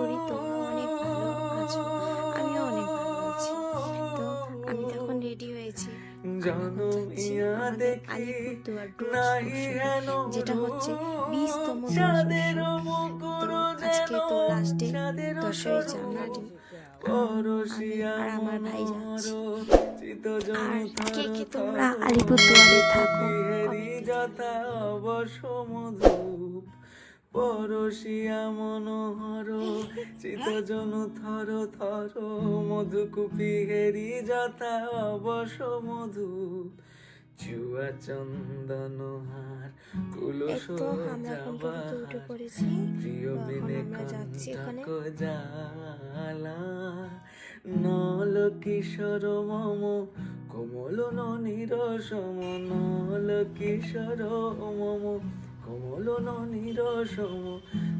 করি তোমরা অনেক ভালো আছো আমিও অনেক ভালো আছি। তো আমি তো এখন রেডি হয়েছি যেটা হচ্ছে বিশতম আজকে তো লাস্ট ডে দশই জানুয়ারি আর আমার ভাই যাচ্ছি আর কে কে তোমরা আলিপুরদুয়ারে থাকো? পরশিয়া মনোহর চিতজন থর থর মধুকুপি হেরি যথা অবসমধূপ চুয়া চন্দন হার কুলস প্রিয় বিনে কণ্ঠক জালা নল কিশোর মম কোমল ননির সম নল কিশোর মম। কোমল ননির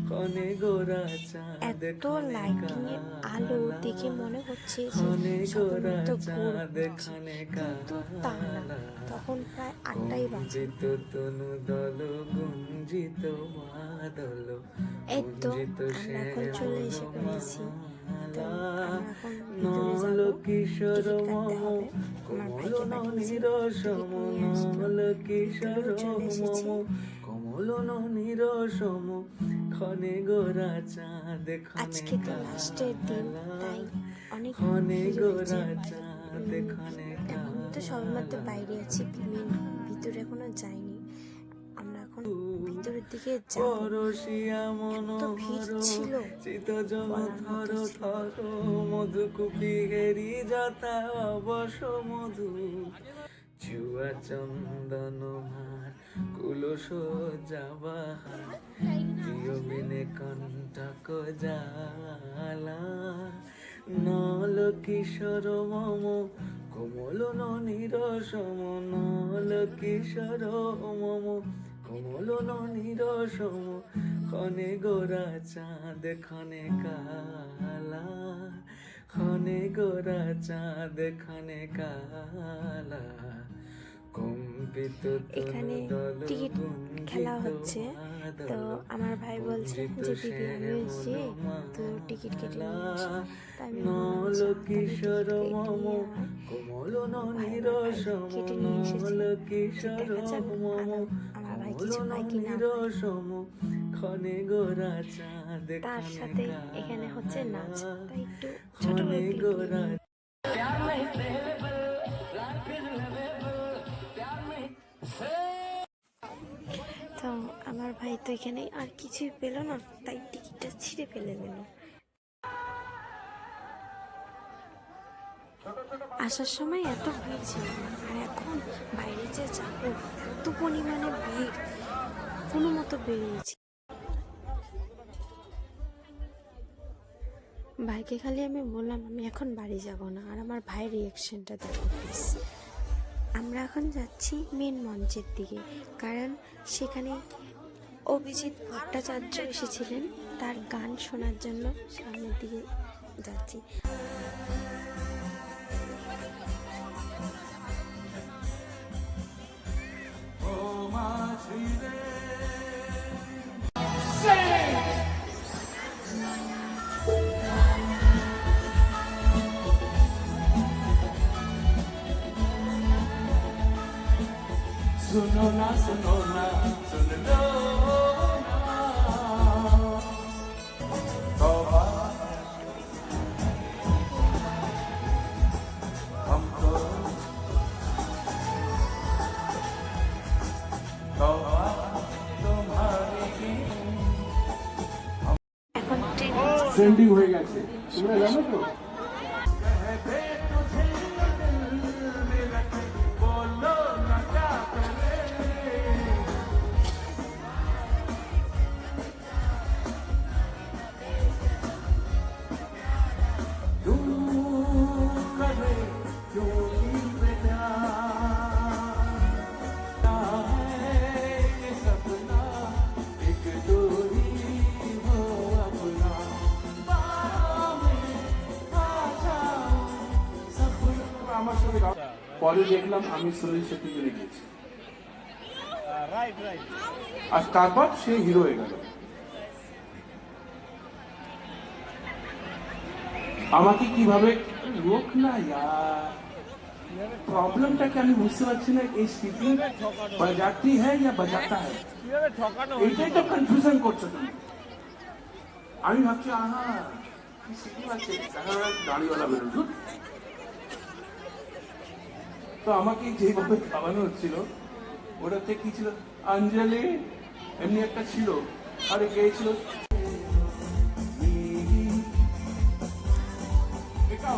কনে গোরা চাঁদ এত লাইটিং এর আলো দেখে মনে হচ্ছে কনে গোরা চাঁদ খানে কিন্তু তা না। তখন প্রায় আটটাই বাজে। গুঞ্জিত তনু দল গুঞ্জিত মাদল এই তো আমরা এখন চলে এসে পড়েছি। নল কিশোর কোমল নল। মম। কোমল ননির সম খনে গোরা চাঁদ আজকে তো লাস্টের দিন তাই অনেক হয়েছে গোরা। চাঁদ খনে এখন তো সবেমাত্র বাইরে আছি মেন ভিতরে এখনও যাইনি। আমরা এখন ভিতরের দিকে যাব। পরশিয়া ছিল। চিতজন বলার থর থর মধুকুপি গেরি যথা অবস মধু। চুয়া চন্দন হার কুলস যাবাহার প্রিয় বিনে কণ্টক জালা নল কিশোর মম, কোমল ননির সম, নল কিশোর মম, কোমল ননির সম, খনে গোরা চাঁদ, খনে কালা। গোরা চাঁদ খনে কালা কম্পিত এখানে টিকিট খেলা হচ্ছে। তো আমার ভাই বলছে যে দিদি আমি এসেছি তো টিকিট কেটে নিয়ে আসি। তাই আমি বললাম, নল আচ্ছা, কিশোর কেটে মম নিয়ে। কোমল সম কেটে নিয়ে এসেছে। কিশোর দেখা যাক মম আমার- ভাই কিছু পায় কি তার সাথে এখানে হচ্ছে নাচ। কালা। তাই একটু ছোট করে গোরা তো আমার ভাই তো এখানে আর কিছুই পেল না তাই টিকিটটা ছিঁড়ে ফেলে দিল। আসার সময় এত ভিড় ছিল আর এখন বাইরে যে যাব এত পরিমাণে ভিড় কোনো মতো বেরিয়েছি। ভাইকে খালি আমি বললাম, আমি এখন বাড়ি যাব না। আর আমার ভাইয়ের রিয়াকশনটা দেখো প্লিজ আমরা এখন যাচ্ছি মেন মঞ্চের দিকে, কারণ সেখানে অভিজিৎ ভট্টাচার্য এসেছিলেন। তার গান শোনার জন্য সামনের দিকে যাচ্ছি। सुनो ना सुनो ना सुन लो ना तौबा हमको तौबा तुम्हारी এখন ট্রেন ট্রেন্ডিং হয়ে গেছে তোমরা জানো তো পরে দেখলাম আমি সুনীল শেট্টি চলে গেছি আর তারপর সে হিরো হয়ে গেল। আমাকে কীভাবে রোক না यार প্রবলেমটাকে আমি বুঝতে পারছি না এই স্পিকিং বাজাতি হ্যাঁ ইয়া বাজাতা হ্যাঁ এইটাই তো কনফিউশন করছ তুমি। আমি ভাবছি আহা কি দেখা গেল দাঁড়িওয়ালা বেরোল। তো আমাকে যেভাবে খাওয়ানো হচ্ছিল, ওটাতে কি ছিল? আঞ্জলি এমনি একটা ছিল। আরে গেছিল এটা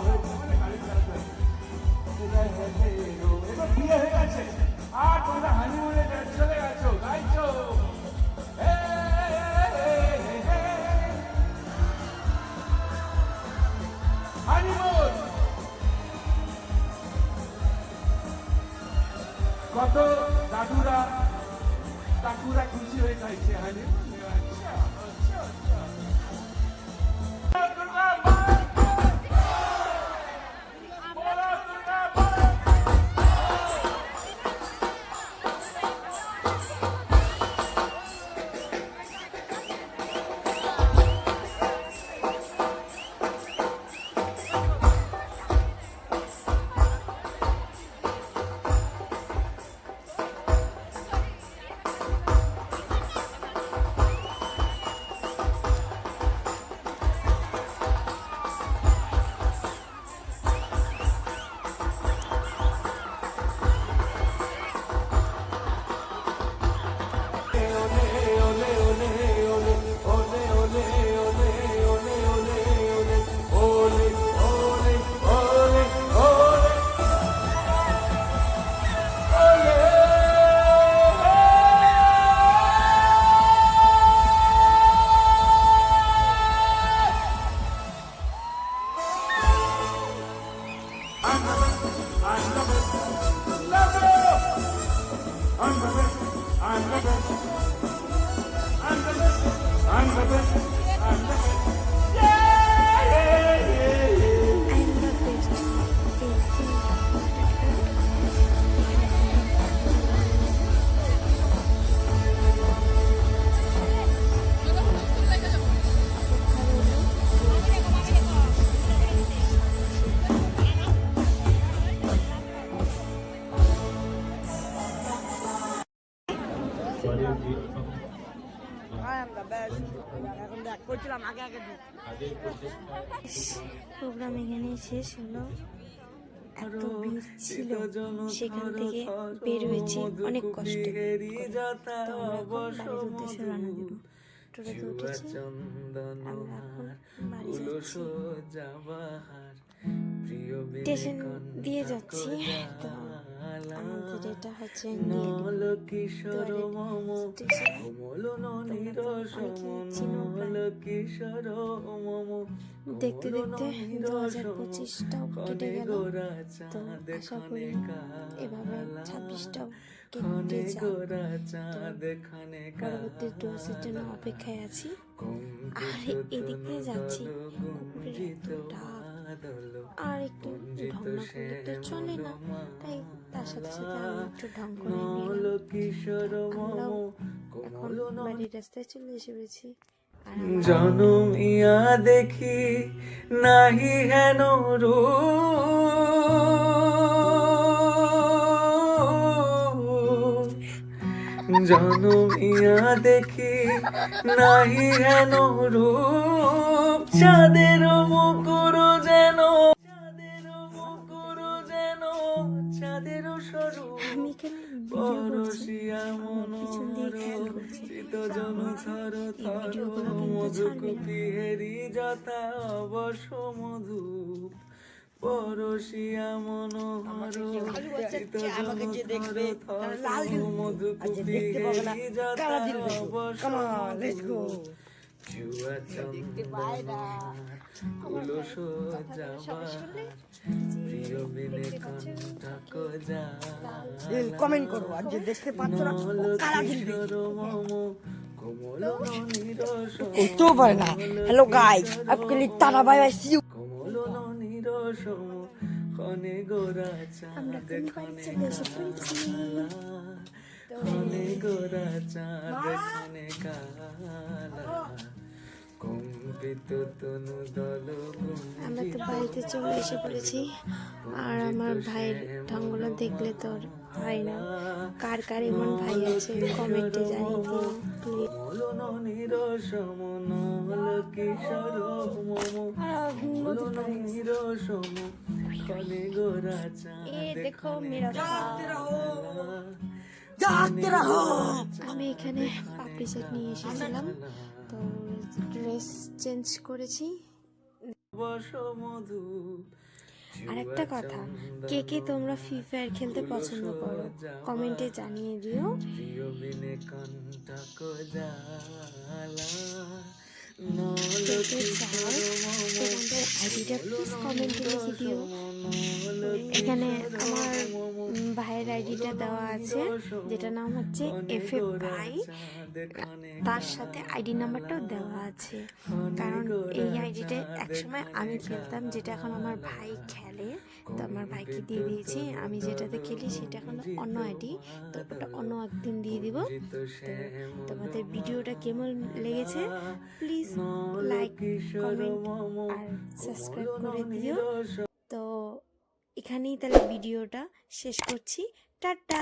내가 이제 하려면 내가 진짜 진짜 진짜 প্রোগ্রাম এখানে শেষ হলো। এত ভিড় ছিল সেখান থেকে বের হয়েছি। অনেক কষ্ট। করে। তো আমরা বাড়ির উদ্দেশ্যে রওনা দেব? টোটোতে উঠেছি। আমরা এখন বাড়ি যাচ্ছি। স্টেশন দিয়ে যাচ্ছি। তো আমাদের এটা হচ্ছে নিয়ালি কিশোর মম কোমল ননির প্রায়। কিশোর মম দেখতে দেখতে দু হাজার পঁচিশটাও কেটে গেল। তো আশা করি এভাবে ছাব্বিশটাও কেটে যাক পরবর্তী ডোজের জন্য অপেক্ষায় আছি। আর এদিক দিয়ে যাচ্ছি। কুকুরের এত ডাক। আর একটু ঢং না করলে তো চলে না। তাই তার সাথে সাথে আমি একটু ঢং করে এখন বাড়ির রাস্তায় চলে এসে পেরেছি জনম ইয়া দেখি নাহি হেন জনম ইয়া দেখি নাহি হেন রূপ। চাঁদের মুকুর যেন চাঁদের মুকুর যেন চাঁদের স্বরূপ পরশিয়া দিয়ে চিত জন থর থর মধুক পিহেরি যথা অবশ্য মধু পরশিয়া মনোহর চিত জন থর থর মধুক পিহেরি যথা কালা দিল জুয়া প্রিয় বিনে কণ্ঠক যা কমেন্ট করো আর যে দেখতে পাচ্ছ না কারা করতেও পারে না। হ্যালো গাইস আপকে লিয়ে tata bye bye see you কোমল নীর সম খনে আমরা তো বাড়িতে চলে এসে পড়েছি। আর আমার ভাইয়ের ঢঙ্গগুলো দেখলে তোর হয় না। কার কার এমন ভাই আছে কমেন্টে জানিয়ে আমি এখানে পাপড়ি চাট নিয়ে এসেছিলাম, তো ড্রেস চেঞ্জ করেছি। আর একটা কথা, কে কে তোমরা ফ্রি ফায়ার খেলতে পছন্দ করো কমেন্টে জানিয়ে দিও। তোমাদের আইডিটা প্লিজ কমেন্টে লিখে দিও। এখানে আমার ভাইয়ের আইডিটা দেওয়া আছে যেটা নাম হচ্ছে এফ এফ ভাই। তার সাথে আইডি নাম্বারটাও দেওয়া আছে। কারণ এই আইডিটা একসময় আমি খেলতাম, যেটা এখন আমার ভাই খেলে, তো আমার ভাইকে দিয়ে দিয়েছি। আমি যেটাতে খেলি সেটা এখন অন্য আইডি তো ওটা অন্য একদিন দিয়ে দিব। তোমাদের ভিডিওটা কেমন লেগেছে প্লিজ লাইক কমেন্ট আর সাবস্ক্রাইব করে দিও। এখানেই তাহলে ভিডিওটা শেষ করছি। টাটা